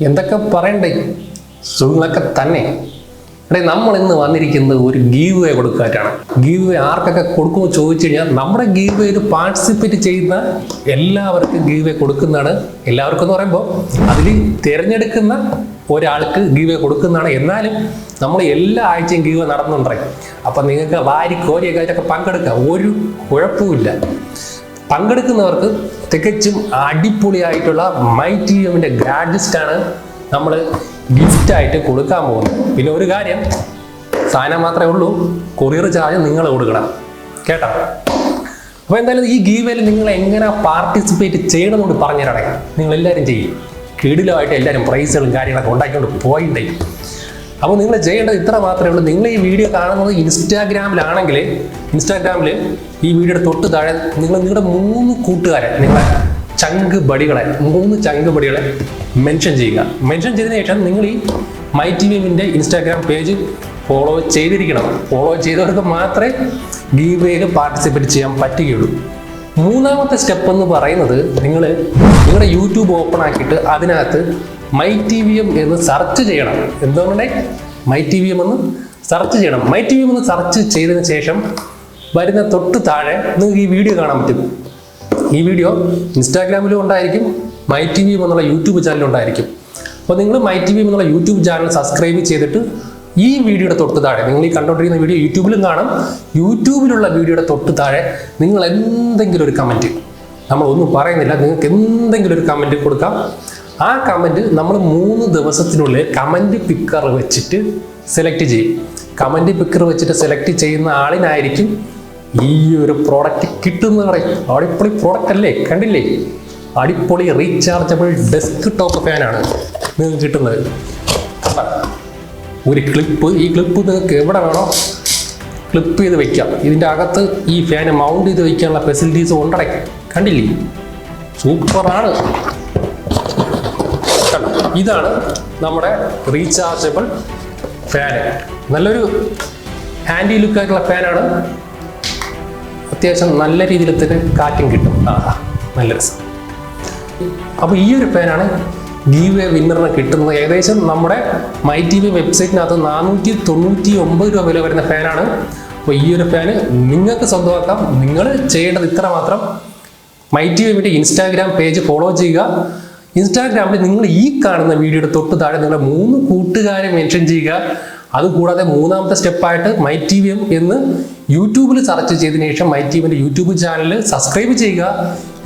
എന്തൊക്കെ പറയണ്ടേ? സുഖങ്ങളൊക്കെ തന്നെ. എടേ നമ്മൾ ഇന്ന് വന്നിരിക്കുന്നത് ഒരു ഗീവ് വേ കൊടുക്കാനാണ് ഗീവ് വേ ആർക്കൊക്കെ കൊടുക്കുമെന്ന് ചോദിച്ചു കഴിഞ്ഞാൽ നമ്മുടെ ഗീവ് വേയിൽ പാർട്ടിസിപ്പേറ്റ് ചെയ്യുന്ന എല്ലാവർക്കും ഗീവ് വേ കൊടുക്കുന്നതാണ്. എല്ലാവർക്കും എന്ന് പറയുമ്പോൾ അതിൽ തിരഞ്ഞെടുക്കുന്ന ഒരാൾക്ക് ഗീവ് വേ കൊടുക്കുന്നതാണ്. എന്നാലും നമ്മൾ എല്ലാ ആഴ്ചയും ഗീവ് നടന്നുണ്ടായി അപ്പം നിങ്ങൾക്ക് വാരി കോരിയൊക്കെ ആയിട്ടൊക്കെ പങ്കെടുക്കാം. ഒരു കുഴപ്പമില്ല പങ്കെടുക്കുന്നവർക്ക് തികച്ചും അടിപൊളിയായിട്ടുള്ള മൈ ടി എമ്മിന്റെ ആണ് നമ്മൾ ഗിഫ്റ്റായിട്ട് കൊടുക്കാൻ പോകുന്നത്. പിന്നെ ഒരു കാര്യം സാധനം മാത്രമേ ഉള്ളൂ കൊറിയർ ചാർജ് നിങ്ങൾ കൊടുക്കണം. കേട്ടോ? അപ്പോൾ എന്തായാലും ഈ ഗീവേയിൽ നിങ്ങൾ എങ്ങനെ പാർട്ടിസിപ്പേറ്റ് ചെയ്യണമെന്ന് പറഞ്ഞുതരണേ നിങ്ങൾ എല്ലാവരും ചെയ്യും. കിടിലമായിട്ട് എല്ലാവരും പ്രൈസുകളും കാര്യങ്ങളൊക്കെ ഉണ്ടാക്കിക്കൊണ്ട് പോയിട്ടേ അപ്പോൾ നിങ്ങൾ ചെയ്യേണ്ടത് ഇത്ര മാത്രമേ ഉള്ളൂ. നിങ്ങൾ ഈ വീഡിയോ കാണുന്നത് ഇൻസ്റ്റാഗ്രാമിലാണെങ്കിൽ ഇൻസ്റ്റാഗ്രാമിൽ ഈ വീഡിയോയുടെ തൊട്ട് താഴെ നിങ്ങൾ നിങ്ങളുടെ മൂന്ന് കൂട്ടുകാരെ നിങ്ങളെ ചങ്ക് ബടികളെ മൂന്ന് ചങ്ക് ബടികളെ മെൻഷൻ ചെയ്യുക. മെൻഷൻ ചെയ്തതിന് ശേഷം നിങ്ങൾ ഈ മൈ ടി വിമിന്റെ ഇൻസ്റ്റാഗ്രാം പേജ് ഫോളോ ചെയ്തിരിക്കണം. ഫോളോ ചെയ്തവർക്ക് മാത്രമേ ഗീവേക്ക് പാർട്ടിസിപ്പേറ്റ് ചെയ്യാൻ പറ്റുകയുള്ളൂ. മൂന്നാമത്തെ സ്റ്റെപ്പ് എന്ന് പറയുന്നത് നിങ്ങൾ നിങ്ങളുടെ യൂട്യൂബ് ഓപ്പൺ ആക്കിയിട്ട് അതിനകത്ത് മൈ ടി വി എം എന്ന് സെർച്ച് ചെയ്യണം. എന്തുകൊണ്ടേ മൈ ടി വി എം എന്ന് സെർച്ച് ചെയ്യണം. മൈ ടി വി എം എന്ന് സെർച്ച് ചെയ്തതിന് ശേഷം വരുന്ന തൊട്ട് താഴെ നിങ്ങൾക്ക് ഈ വീഡിയോ കാണാൻ പറ്റും. ഈ വീഡിയോ ഇൻസ്റ്റാഗ്രാമിലും ഉണ്ടായിരിക്കും മൈ ടി വി എം എന്നുള്ള യൂട്യൂബ് ചാനലും ഉണ്ടായിരിക്കും. അപ്പോൾ നിങ്ങൾ മൈ ടി വി എം എന്നുള്ള യൂട്യൂബ് ചാനൽ സബ്സ്ക്രൈബ് ചെയ്തിട്ട് ഈ വീഡിയോയുടെ തൊട്ട് താഴെ നിങ്ങൾ ഈ കണ്ടുകൊണ്ടിരിക്കുന്ന വീഡിയോ യൂട്യൂബിലും കാണും. യൂട്യൂബിലുള്ള വീഡിയോയുടെ തൊട്ട് താഴെ നിങ്ങൾ എന്തെങ്കിലും ഒരു കമന്റ് നമ്മളൊന്നും പറയുന്നില്ല നിങ്ങൾക്ക് എന്തെങ്കിലും ഒരു കമന്റ് കൊടുക്കാം. ആ കമന്റ് നമ്മൾ മൂന്ന് ദിവസത്തിനുള്ളിൽ കമന്റ് പിക്കർ വെച്ചിട്ട് സെലക്ട് ചെയ്യും. കമന്റ് പിക്കർ വെച്ചിട്ട് സെലക്ട് ചെയ്യുന്ന ആളിനായിരിക്കും ഈ ഒരു പ്രോഡക്റ്റ് കിട്ടുമെന്ന് പറയും. അടിപൊളി പ്രോഡക്റ്റ് അല്ലേ? കണ്ടില്ലേ? അടിപൊളി റീചാർജബിൾ ഡെസ്ക് ടോപ്പ് ഫാനാണ് നിങ്ങൾക്ക് കിട്ടുന്നത്. ഒരു ക്ലിപ്പ് ഈ ക്ലിപ്പ് നിങ്ങൾക്ക് എവിടെ വേണോ ക്ലിപ്പ് ചെയ്ത് വെക്കാം. ഇതിന്റെ അകത്ത് ഈ ഫാൻ മൗണ്ട് ചെയ്ത് വെക്കാനുള്ള ഫെസിലിറ്റീസ് ഉണ്ടടേ. കണ്ടില്ലേ? സൂപ്പറാണ്? ഇതാണ് നമ്മുടെ റീചാർജബിൾ ഫാന് നല്ലൊരു ഹാൻഡി ലുക്ക് ആയിട്ടുള്ള ഫാനാണ് അത്യാവശ്യം നല്ല രീതിയിൽ തന്നെ കാറ്റും കിട്ടും. നല്ല രസം. അപ്പോൾ ഈ ഒരു ഫാനാണ് ഗീവ് വേ വിന്നറിന് കിട്ടുന്നത്. ഏകദേശം നമ്മുടെ മൈ ടി വി വെബ്സൈറ്റിനകത്ത് നാനൂറ്റി തൊണ്ണൂറ്റി ഒമ്പത് രൂപ വില വരുന്ന ഫാനാണ് അപ്പോൾ ഈ ഒരു ഫാന് നിങ്ങൾക്ക് സ്വന്തമാക്കാം. നിങ്ങൾ ചെയ്യേണ്ടത് ഇത്ര മാത്രം മൈ ടി വിയുടെ ഇൻസ്റ്റാഗ്രാം പേജ് ഫോളോ ചെയ്യുക. ഇൻസ്റ്റാഗ്രാമിൽ നിങ്ങൾ ഈ കാണുന്ന വീഡിയോയുടെ തൊട്ട് താഴെ നിങ്ങളുടെ മൂന്ന് കൂട്ടുകാരെ മെൻഷൻ ചെയ്യുക. അതുകൂടാതെ മൂന്നാമത്തെ സ്റ്റെപ്പായിട്ട് മൈ ടി വി എം എന്ന് യൂട്യൂബിൽ സെർച്ച് ചെയ്തതിനു ശേഷം മൈ ടി വിന്റെ യൂട്യൂബ് ചാനൽ സബ്സ്ക്രൈബ് ചെയ്യുക.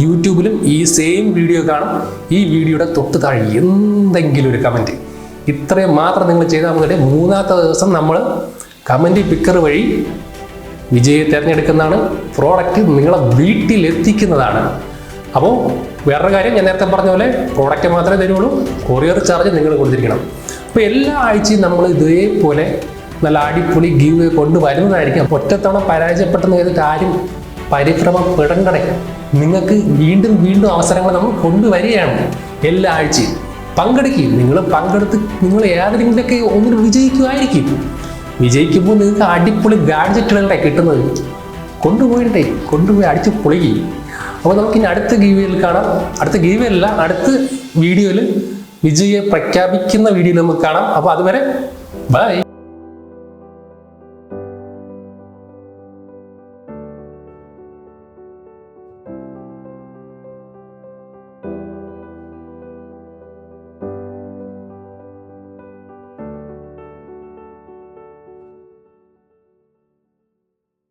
യൂട്യൂബിലും ഈ സെയിം വീഡിയോ കാണും. ഈ വീഡിയോയുടെ തൊട്ട് താഴെ എന്തെങ്കിലും ഒരു കമന്റ് ഇത്രയും മാത്രം നിങ്ങൾ ചെയ്താൽ മതി. മൂന്നാമത്തെ ദിവസം നമ്മൾ കമന്റ് പിക്കർ വഴി വിജയെ തിരഞ്ഞെടുക്കുന്നതാണ്. പ്രോഡക്റ്റ് നിങ്ങളെ വീട്ടിൽ എത്തിക്കുന്നതാണ് അപ്പോൾ വേറൊരു കാര്യം ഞാൻ നേരത്തെ പറഞ്ഞ പോലെ പ്രോഡക്റ്റ് മാത്രമേ തരുള്ളൂ കൊറിയർ ചാർജ് നിങ്ങൾ കൊടുത്തിരിക്കണം. അപ്പോൾ എല്ലാ ആഴ്ചയും നമ്മൾ ഇതേപോലെ നല്ല അടിപൊളി ഗീവ് കൊണ്ടുവരുന്നതായിരിക്കും. ഒറ്റത്തവണ പരാജയപ്പെട്ടെന്ന് കരുതിയിട്ട് ആരും പരിഭ്രമപ്പെടണ്ടേ നിങ്ങൾക്ക് വീണ്ടും വീണ്ടും അവസരങ്ങൾ നമ്മൾ കൊണ്ടുവരികയാണ് എല്ലാ ആഴ്ചയും. പങ്കെടുക്കുകയും നിങ്ങൾ പങ്കെടുത്ത് നിങ്ങൾ ഏതെങ്കിലുമൊക്കെ ഒന്നിന് വിജയിക്കുമായിരിക്കും. വിജയിക്കുമ്പോൾ നിങ്ങൾക്ക് അടിപൊളി ഗാഡ്ജറ്റുകളുടെ കിട്ടുന്നത്? കൊണ്ടുപോയിട്ടേ കൊണ്ടുപോയി അടിച്ച് പൊളിക്കും. അപ്പോൾ നമുക്ക് ഇനി അടുത്ത ഗീവിയിൽ കാണാം. അടുത്ത ഗീവിയല്ല അടുത്ത വീഡിയോയിൽ വിജയെ പ്രഖ്യാപിക്കുന്ന വീഡിയോ നമുക്ക് കാണാം. അപ്പോൾ അതുവരെ ബൈ.